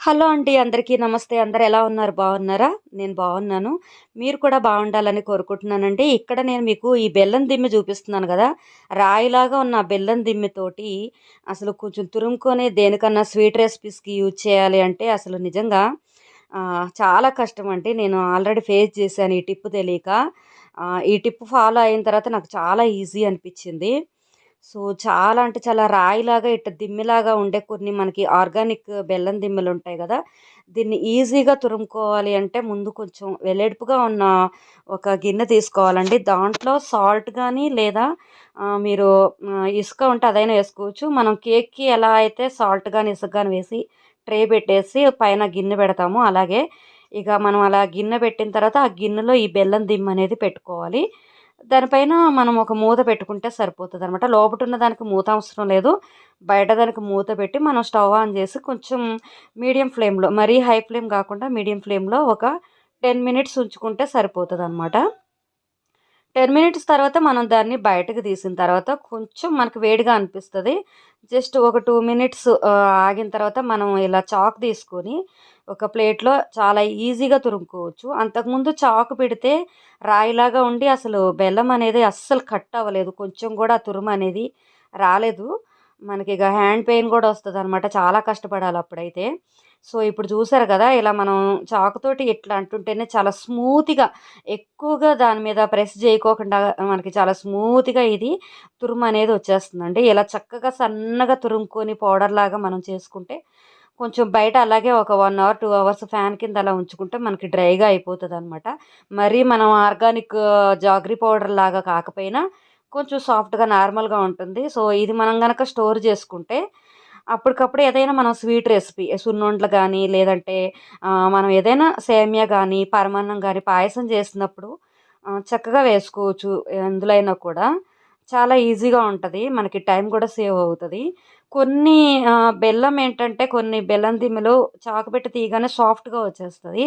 Hello అండి అందరికీ నమస్తే. అందరు ఎలా ఉన్నారు? బాగున్నారా? నేను బాగున్నాను. మీరు కూడా బాగుండాలని కోరుకుంటున్నానండి. ఇక్కడ నేను మీకు ఈ బెల్లం దిమ్మి చూపిస్తున్నాను కదా. రాయిలాగా ఉన్న బెల్లం దిమ్మితోటి అసలు కొంచెం తురుముకొని దేనికన్నా స్వీట్ రెసిపీస్కి యూజ్ చేయాలి అంటే అసలు నిజంగా చాలా కష్టం అండి నేను ఆల్రెడీ ఫేస్ చేశాను ఈ టిప్ తెలియక. ఈ టిప్ ఫాలో అయిన తర్వాత నాకు చాలా ఈజీ అనిపించింది. సో చాలా అంటే చాలా రాయిలాగా ఇట్ట దిమ్మిలాగా ఉండే కొన్ని మనకి ఆర్గానిక్ బెల్లం దిమ్మెలు ఉంటాయి కదా దీన్ని ఈజీగా తురుముకోవాలి అంటే ముందు కొంచెం వెల్లెడుపుగా ఉన్న ఒక గిన్నె తీసుకోవాలండి. దాంట్లో సాల్ట్ కానీ లేదా మీరు ఇసుక ఉంటే అదైనా వేసుకోవచ్చు. మనం కేక్కి ఎలా అయితే సాల్ట్ కానీ ఇసుక కానీ వేసి ట్రే పెట్టేసి పైన గిన్నె పెడతాము అలాగే ఇక మనం అలా గిన్నె పెట్టిన తర్వాత ఆ గిన్నెలో ఈ బెల్లం దిమ్మ అనేది పెట్టుకోవాలి. దానిపైన మనం ఒక మూత పెట్టుకుంటే సరిపోతుంది అనమాట లోపట ఉన్న దానికి మూత అవసరం లేదు. బయట దానికి మూత పెట్టి మనం స్టవ్ ఆన్ చేసి కొంచెం మీడియం ఫ్లేమ్లో మరీ హై ఫ్లేమ్ కాకుండా మీడియం ఫ్లేమ్లో ఒక టెన్ మినిట్స్ ఉంచుకుంటే సరిపోతుంది అనమాట టెన్ మినిట్స్ తర్వాత మనం దాన్ని బయటకు తీసిన తర్వాత కొంచెం మనకు వేడిగా అనిపిస్తుంది. జస్ట్ ఒక టూ మినిట్స్ ఆగిన తర్వాత మనం ఇలా చాక్ తీసుకొని ఒక ప్లేట్లో చాలా ఈజీగా తురుముకోవచ్చు. అంతకుముందు చాకు పెడితే రాయిలాగా ఉండి అసలు బెల్లం అనేది అస్సలు కట్ అవ్వలేదు. కొంచెం కూడా తురుము అనేది రాలేదు. మనకి ఇక హ్యాండ్ పెయిన్ కూడా వస్తుంది అనమాట చాలా కష్టపడాలి అప్పుడైతే. సో ఇప్పుడు చూసారు కదా ఇలా మనం చాకుతోటి ఇట్లా అంటుంటేనే చాలా స్మూత్గా ఎక్కువగా దాని మీద ప్రెస్ చేయకోకుండా మనకి చాలా స్మూత్గా ఇది తురుము అనేది వచ్చేస్తుందండి. ఇలా చక్కగా సన్నగా తురుముకొని పౌడర్ లాగా మనం చేసుకుంటే కొంచెం బయట అలాగే ఒక one hour two hours fan కింద అలా ఉంచుకుంటే మనకి డ్రైగా అయిపోతుంది అనమాట మరీ మనం ఆర్గానిక్ జాగ్రీ పౌడర్ లాగా కాకపోయినా కొంచెం సాఫ్ట్గా నార్మల్గా ఉంటుంది. సో ఇది మనం కనుక స్టోర్ చేసుకుంటే అప్పటికప్పుడు ఏదైనా మనం స్వీట్ రెసిపీ సున్నుండలు కానీ లేదంటే మనం ఏదైనా సేమియా కానీ పరమాన్నం కానీ పాయసం చేసినప్పుడు చక్కగా వేసుకోవచ్చు. ఎందులో అయినా కూడా చాలా ఈజీగా ఉంటుంది. మనకి టైం కూడా సేవ్ అవుతుంది. కొన్ని బెల్లం ఏంటంటే కొన్ని బెల్లం దిమిలో చాకు పెట్టి తీయగానే సాఫ్ట్గా వచ్చేస్తుంది.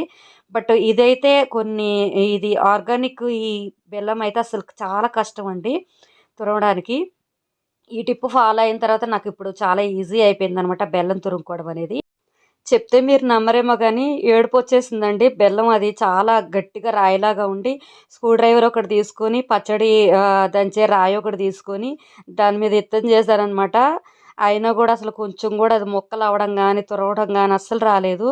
బట్ ఇదైతే కొన్ని ఇది ఆర్గానిక్ ఈ బెల్లం అయితే అసలు చాలా కష్టం అండి తురవడానికి. ఈ టిప్ ఫాలో అయిన తర్వాత నాకు ఇప్పుడు చాలా ఈజీ అయిపోయింది అనమాట బెల్లం తురుముకోవడం అనేది. చెప్తే మీరు నమ్మరేమో కానీ ఏడుపు వచ్చేసిందండి. బెల్లం అది చాలా గట్టిగా రాయిలాగా ఉండి స్క్రూ డ్రైవర్ ఒకటి తీసుకొని పచ్చడి దంచే రాయి ఒకటి తీసుకొని దాని మీద ఎత్తం చేశారనమాట. అయినా కూడా అసలు కొంచెం కూడా అది మొక్కలు అవ్వడం కానీ తురవడం కానీ అస్సలు రాలేదు.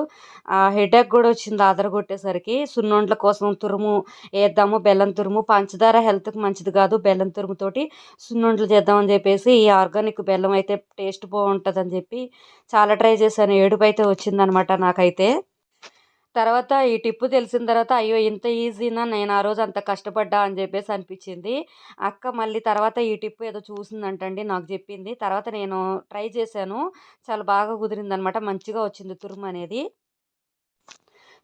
ఆ హెడేక్ కూడా వచ్చింది ఆదర కొట్టేసరికి. సున్నుండ్ల కోసం తురుము వేద్దాము బెల్లం తురుము పంచదార హెల్త్కి మంచిది కాదు బెల్లం తురుముతోటి సున్నుండ్లు చేద్దామని చెప్పేసి ఈ ఆర్గానిక్ బెల్లం అయితే టేస్ట్ బాగుంటుందని చెప్పి చాలా ట్రై చేశాను. ఏడుపు అయితే వచ్చిందనమాట నాకైతే. తర్వాత ఈ టిప్పు తెలిసిన తర్వాత అయ్యో ఇంత ఈజీనా నేను ఆ రోజు అంత కష్టపడ్డా అని చెప్పేసి అనిపించింది. అక్క మళ్ళీ తర్వాత ఈ టిప్పు ఏదో చూసిందంటండి నాకు చెప్పింది. తర్వాత నేను ట్రై చేశాను. చాలా బాగా కుదిరిందనమాట. మంచిగా వచ్చింది తురుము అనేది.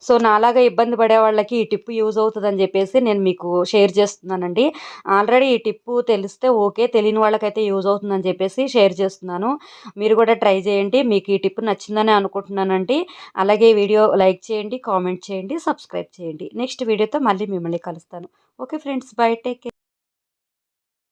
సో నాలాగా ఇబ్బంది పడే వాళ్ళకి ఈ టిప్పు యూజ్ అవుతుందని చెప్పేసి నేను మీకు షేర్ చేస్తున్నానండి. ఆల్రెడీ ఈ టిప్పు తెలిస్తే ఓకే తెలియని వాళ్ళకైతే యూజ్ అవుతుందని చెప్పేసి షేర్ చేస్తున్నాను. మీరు కూడా ట్రై చేయండి. మీకు ఈ టిప్పు నచ్చిందని అనుకుంటున్నానండి. అలాగే వీడియో లైక్ చేయండి కామెంట్ చేయండి సబ్స్క్రైబ్ చేయండి. నెక్స్ట్ వీడియోతో మళ్ళీ మిమ్మల్ని కలుస్తాను. Okay friends bye take